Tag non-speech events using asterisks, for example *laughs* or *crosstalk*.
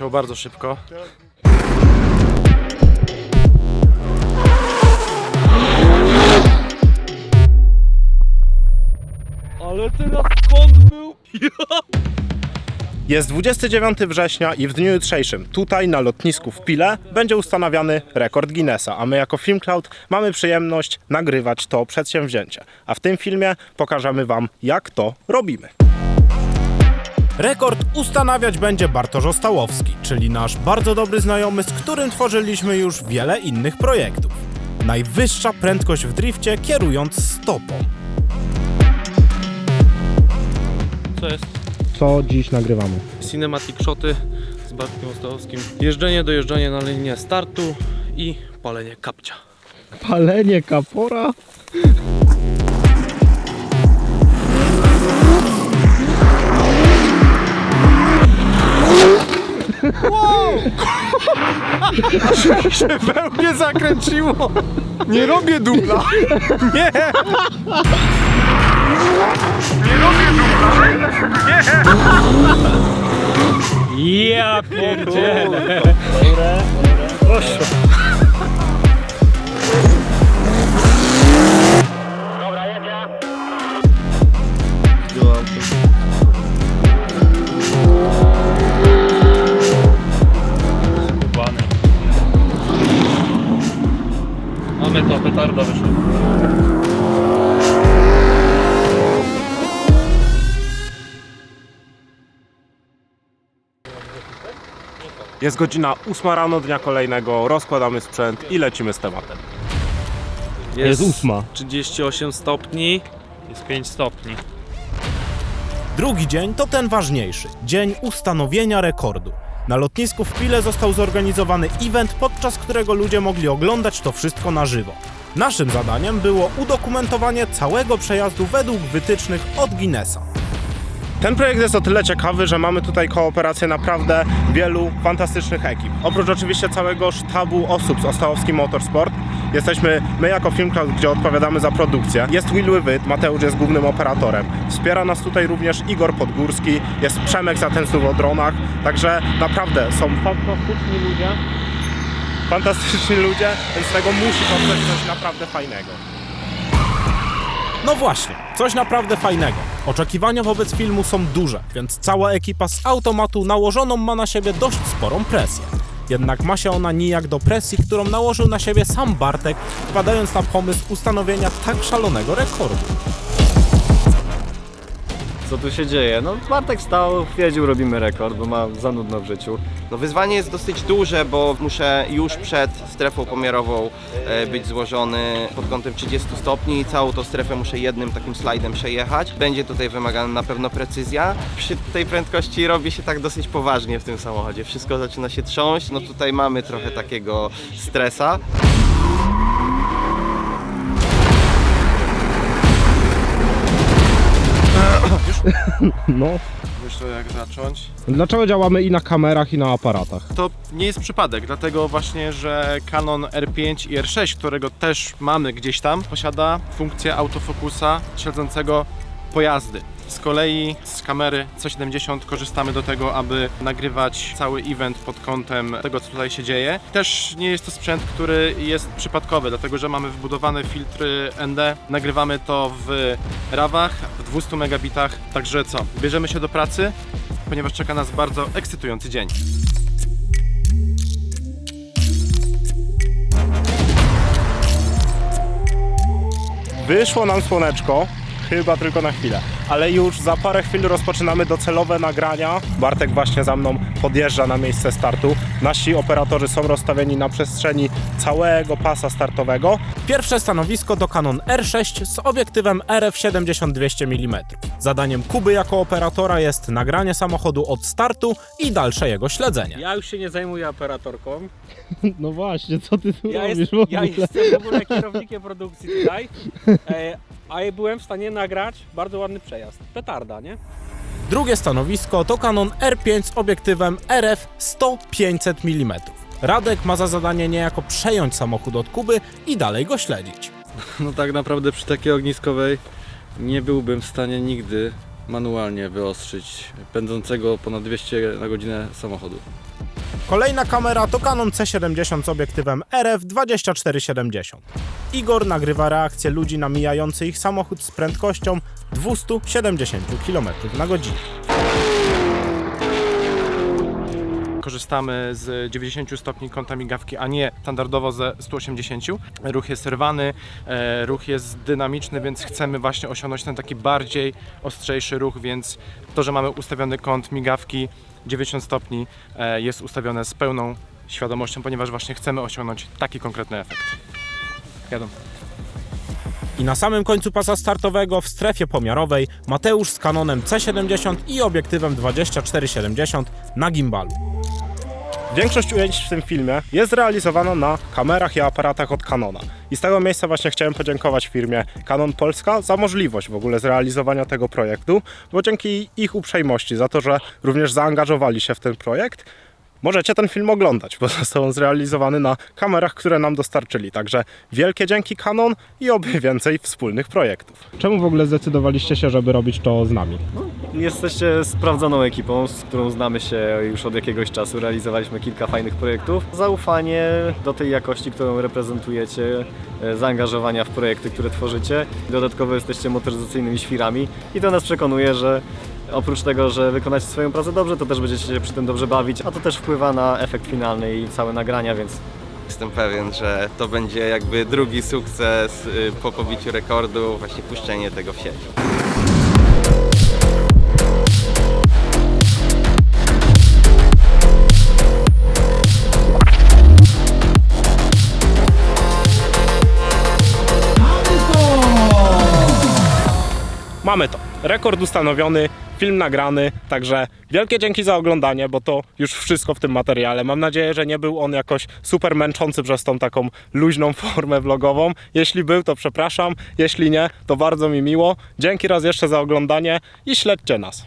poleciał bardzo szybko. Ale teraz skąd był? Jest 29 września i w dniu jutrzejszym tutaj na lotnisku w Pile będzie ustanawiany rekord Guinnessa, a my jako FilmCloud mamy przyjemność nagrywać to przedsięwzięcie. A w tym filmie pokażemy Wam jak to robimy. Rekord ustanawiać będzie Bartosz Ostałowski, czyli nasz bardzo dobry znajomy, z którym tworzyliśmy już wiele innych projektów. Najwyższa prędkość w drifcie kierując stopą. Co jest? Co dziś nagrywamy? Cinematic shoty z Bartkiem Ostałowskim. Jeżdżenie, dojeżdżanie na linię startu i palenie kapcia. Palenie kapora? Wow! się wełnie zakręciło! Nie robię dubla! Nie! Ja pierdzielę! Mamy Jest godzina 8 rano dnia kolejnego, rozkładamy sprzęt i lecimy z tematem. Jest, ósma. 38 stopni. Jest 5 stopni. Drugi dzień to ten ważniejszy dzień ustanowienia rekordu. Na lotnisku w Pile został zorganizowany event, podczas którego ludzie mogli oglądać to wszystko na żywo. Naszym zadaniem było udokumentowanie całego przejazdu według wytycznych od Guinnessa. Ten projekt jest o tyle ciekawy, że mamy tutaj kooperację naprawdę wielu fantastycznych ekip. Oprócz oczywiście całego sztabu osób z Ostałowski Motorsport, jesteśmy my jako Film Cloud, gdzie odpowiadamy za produkcję. Jest Will It, Mateusz jest głównym operatorem. Wspiera nas tutaj również Igor Podgórski, jest Przemek Zatęsów o dronach, także naprawdę są fantastyczni ludzie. Fantastyczni ludzie, więc z tego musi powstać coś naprawdę fajnego. No właśnie, coś naprawdę fajnego. Oczekiwania wobec filmu są duże, więc cała ekipa z automatu nałożoną ma na siebie dość sporą presję. Jednak ma się ona nijak do presji, którą nałożył na siebie sam Bartek, wpadając na pomysł ustanowienia tak szalonego rekordu. Co tu się dzieje? No Bartek stał, wiedział, robimy rekord, bo ma za nudno w życiu. No wyzwanie jest dosyć duże, bo muszę już przed strefą pomiarową e, być złożony pod kątem 30 stopni i całą tą strefę muszę jednym takim slajdem przejechać. Będzie tutaj wymagana na pewno precyzja. Przy tej prędkości robi się tak dosyć poważnie w tym samochodzie. Wszystko zaczyna się trząść. No tutaj mamy trochę takiego stresa. No, Wiesz jak zacząć? dlaczego działamy i na kamerach, i na aparatach? To nie jest przypadek, dlatego właśnie, że Canon R5 i R6, którego też mamy gdzieś tam, posiada funkcję autofokusa śledzącego pojazdy. Z kolei z kamery C70 korzystamy do tego, aby nagrywać cały event pod kątem tego, co tutaj się dzieje. Też nie jest to sprzęt, który jest przypadkowy, dlatego że mamy wbudowane filtry ND. Nagrywamy to w RAWach, w 200 megabitach. Także co, bierzemy się do pracy, ponieważ czeka nas bardzo ekscytujący dzień. Wyszło nam słoneczko, chyba tylko na chwilę, ale już za parę chwil rozpoczynamy docelowe nagrania. Bartek właśnie za mną podjeżdża na miejsce startu. Nasi operatorzy są rozstawieni na przestrzeni całego pasa startowego. Pierwsze stanowisko to Canon R6 z obiektywem RF 70-200 mm. Zadaniem Kuby jako operatora jest nagranie samochodu od startu i dalsze jego śledzenie. Ja już się nie zajmuję operatorką. *laughs* No właśnie, co ty tu Ja, robisz jest, w ogóle? ja jestem w ogóle kierownikiem produkcji tutaj. E, *laughs* a ja byłem w stanie nagrać bardzo ładny przejazd. Petarda, nie? Drugie stanowisko to Canon R5 z obiektywem RF 100-500 mm. Radek ma za zadanie niejako przejąć samochód od Kuby i dalej go śledzić. *laughs* No tak naprawdę przy takiej ogniskowej nie byłbym w stanie nigdy manualnie wyostrzyć pędzącego ponad 200 na godzinę samochodu. Kolejna kamera to Canon C70 z obiektywem RF 2470. Igor nagrywa reakcję ludzi na mijający ich samochód z prędkością 270 km na godzinę. Korzystamy z 90 stopni kąta migawki, a nie standardowo ze 180. Ruch jest rwany, e, ruch jest dynamiczny, więc chcemy właśnie osiągnąć ten taki bardziej ostrzejszy ruch, więc to, że mamy ustawiony kąt migawki 90 stopni e, jest ustawione z pełną świadomością, ponieważ właśnie chcemy osiągnąć taki konkretny efekt. Jadą. I na samym końcu pasa startowego w strefie pomiarowej Mateusz z Canonem C70 i obiektywem 2470 na gimbalu. Większość ujęć w tym filmie jest realizowana na kamerach i aparatach od Canona. I z tego miejsca właśnie chciałem podziękować firmie Canon Polska za możliwość w ogóle zrealizowania tego projektu, bo dzięki ich uprzejmości, za to, że również zaangażowali się w ten projekt, możecie ten film oglądać, bo *laughs* został on zrealizowany na kamerach, które nam dostarczyli. Także wielkie dzięki Canon i oby *laughs* więcej wspólnych projektów. Czemu w ogóle zdecydowaliście się, żeby robić to z nami? Jesteście sprawdzoną ekipą, z którą znamy się już od jakiegoś czasu. Realizowaliśmy kilka fajnych projektów. Zaufanie do tej jakości, którą reprezentujecie, e, zaangażowania w projekty, które tworzycie. Dodatkowo jesteście motoryzacyjnymi świrami i to nas przekonuje, że oprócz tego, że wykonacie swoją pracę dobrze, to też będziecie się przy tym dobrze bawić, a to też wpływa na efekt finalny i całe nagrania, więc Jestem pewien, że to będzie jakby drugi sukces y, po pobiciu rekordu, właśnie puszczenie tego w sieć. Mamy to. Rekord ustanowiony, film nagrany, także wielkie dzięki za oglądanie, bo to już wszystko w tym materiale. Mam nadzieję, że nie był on jakoś super męczący przez tą taką luźną *laughs* formę vlogową. Jeśli był, to przepraszam. Jeśli nie, to bardzo mi miło. Dzięki raz jeszcze za oglądanie i śledźcie nas.